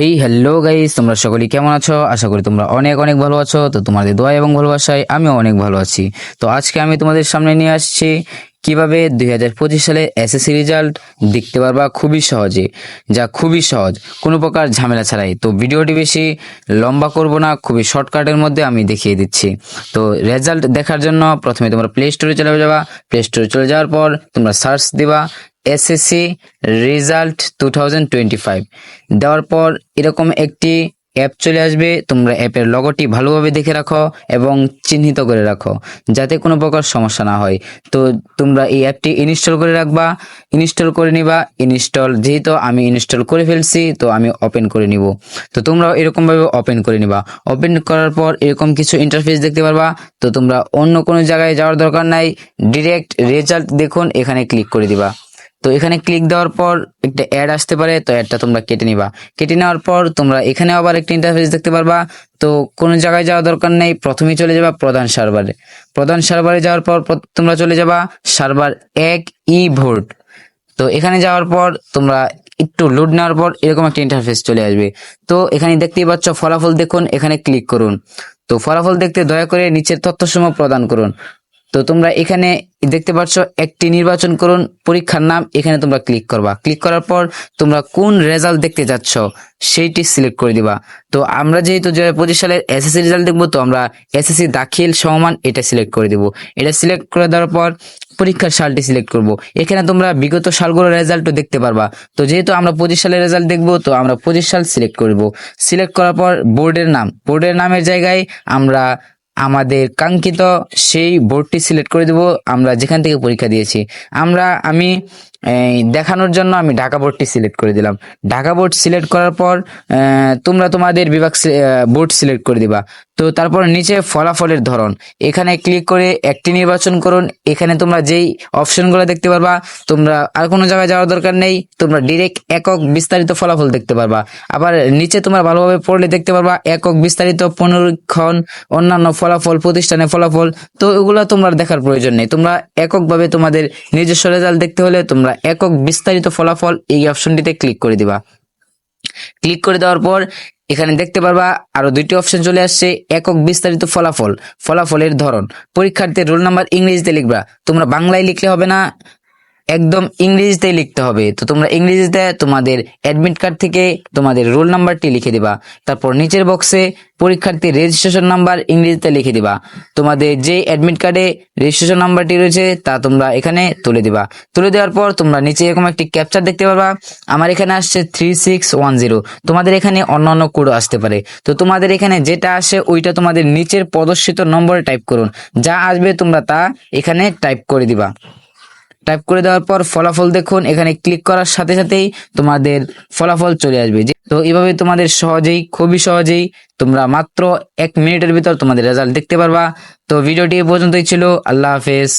Hey hello guys তোমরা সকলেই কেমন আছো? আশা করি তোমরা অনেক অনেক ভালো আছো। তো তোমাদের দোয়া এবং ভালোবাসায় আমিও অনেক ভালো আছি। তো আজকে আমি তোমাদের সামনে নিয়ে আসছি কীভাবে দুই হাজার পঁচিশ সালের এসএসসি রেজাল্ট দেখতে পারবা খুবই সহজে, যা খুবই সহজ, কোনো প্রকার ঝামেলা ছাড়াই। তো ভিডিওটি বেশি লম্বা করব না, খুবই শর্টকাটের মধ্যে আমি দেখিয়ে দিচ্ছি। তো রেজাল্ট দেখার জন্য প্রথমে তোমরা প্লে স্টোরে চলে যাবা। প্লে স্টোরে চলে যাওয়ার পর তোমরা সার্চ দিবা SSC result two thousand twenty five দেওয়ার পর এরকম একটি অ্যাপ চলে আসবে, তোমরা অ্যাপের লগোটি ভালোভাবে দেখে রাখো এবং চিহ্নিত করে রাখো, যাতে কোনো প্রকার সমস্যা না হয়। তো তোমরা এই অ্যাপটি ইনস্টল করে রাখবা ইনস্টল করে নিবা ইনস্টল যেহেতু আমি ইনস্টল করে ফেলছি, তো আমি ওপেন করে নিব। তো তোমরাও এরকমভাবে ওপেন করে নিবা। ওপেন করার পর এরকম কিছু ইন্টারফেস দেখতে পারবা, তো তোমরা অন্য কোনো জায়গায় যাওয়ার দরকার নাই ডিরেক্ট রেজাল্ট দেখুন, এখানে ক্লিক করে দিবা। তো এখানে ক্লিক দেওয়ার পর একটা অ্যাড আসতে পারে, তো অ্যাডটা তোমরা কেটে নিবা। কেটে নেওয়ার পর তোমরা এখানে আবার একটা ইন্টারফেস দেখতে পারবা। তো কোনো জায়গায় যাওয়ার দরকার নেই, প্রথমেই চলে যাবা প্রধান সার্ভারে প্রধান সার্ভারে যাওয়ার পর তোমরা চলে যাবা সার্ভার এক ই ভোট তো এখানে যাওয়ার পর তোমরা একটু লোড নেওয়ার পর এরকম একটা ইন্টারফেস চলে আসবে। তো এখানে দেখতেই পাচ্ছ ফলাফল দেখুন, এখানে ক্লিক করুন। তো ফলাফল দেখতে দয়া করে নিচের তথ্যসমূহ প্রদান করুন। তো তোমরা এখানে দেখতে পাচ্ছ, একটি নির্বাচন করুন, পরীক্ষার নাম এখানে তোমরা ক্লিক করবা। ক্লিক করার পর তোমরা কোন রেজাল্ট দেখতে যাচ্ছ, সেইটি সিলেক্ট করে দিবা। তো আমরা যেহেতু দু হাজার পঁচিশ সালের এসএসসি রেজাল্ট দেখব, তো আমরা এসএসসি দাখিল সমমান এটা সিলেক্ট করে দিব। এটা সিলেক্ট করে দেওয়ার পর পরীক্ষার সালটি সিলেক্ট করব। এখানে তোমরা বিগত সালগুলোর রেজাল্টও দেখতে পারবা। তো যেহেতু আমরা পঁচিশ সালের রেজাল্ট দেখব, তো আমরা পঁচিশ সাল সিলেক্ট করব সিলেক্ট করার পর বোর্ডের নাম। বোর্ডের নামের জায়গায় আমরা আমাদের কাঙ্ক্ষিত সেই বোর্ডটি সিলেক্ট করে দেব। আমরা যেখান থেকে পরীক্ষা দিয়েছি। আমরা আমি দেখানোর জন্য আমি ঢাকা বোর্ডটি সিলেক্ট করে দিলাম। ঢাকা বোর্ড সিলেক্ট করার পর তোমরা তোমাদের বিভাগ বোর্ড সিলেক্ট করে দিবা। তো তারপর নিচে ফলাফলের ধরন। এখানে ক্লিক করে একটি নির্বাচন করুন। এখানে তোমরা যেই অপশনগুলো দেখতে পারবা, তোমরা আর কোনো জায়গায় যাওয়ার দরকার নেই। তোমরা ডিরেক্ট একক বিস্তারিত ফলাফল দেখতে পারবা। আবার নিচে তোমরা ভালোভাবে পড়লে দেখতে পারবা, একক বিস্তারিত পুনরীক্ষণ, অন্যান্য ফলাফল প্রতিষ্ঠানের ফলাফল। তো এগুলো তোমরা দেখার প্রয়োজন নেই। তোমরা এককভাবে তোমাদের নিজস্ব রেজাল্ট দেখতে হলে তোমরা একক বিস্তারিত ফলাফল এই অপশনটিতে ক্লিক করে দিবা। ক্লিক করে দেওয়ার পর এখানে দেখতে পারবা আরও দুইটি অপশন চলে আসছে, একক বিস্তারিত ফলাফল, ফলাফলের ধরন। পরীক্ষার্থীর রোল নাম্বার ইংরেজিতে লিখবা। তোমরা বাংলায় লিখলে হবে না একদম ইংরেজিতে লিখতে হবে। তো তোমরা ইংরেজিতে তোমাদের অ্যাডমিট কার্ড থেকে তোমাদের রোল নাম্বারটি লিখে দিবা। তারপর নিচের বক্সে পরীক্ষার্থীর রেজিস্ট্রেশন নাম্বার ইংরেজিতে লিখে দিবা। তোমাদের যে অ্যাডমিট কার্ডে রেজিস্ট্রেশন নাম্বারটি রয়েছে, তা তোমরা এখানে তুলে দিবা। তুলে দেওয়ার পর তোমরা নিচে এরকম একটি ক্যাপচার দেখতে পারবা। আমার এখানে আসছে থ্রি সিক্স ওয়ান জিরো তোমাদের এখানে অন্য অন্য কোডও আসতে পারে। তো তোমাদের এখানে যেটা আসে, ওইটা তোমাদের নিচের প্রদর্শিত নম্বরে টাইপ করুন। যা আসবে তোমরা তা এখানে টাইপ করে দিবা। টাইপ করে দেওয়ার পর ফলাফল দেখুন। এখানে ক্লিক করার সাথে সাথেই তোমাদের ফলাফল চলে আসবে। তো এইভাবে তোমাদের সহজেই, খুবই সহজেই তোমরা মাত্র এক মিনিটের ভিতর তোমাদের রেজাল্ট দেখতে পারবা। তো ভিডিওটি এ পর্যন্তই ছিল। আল্লাহ হাফেজ।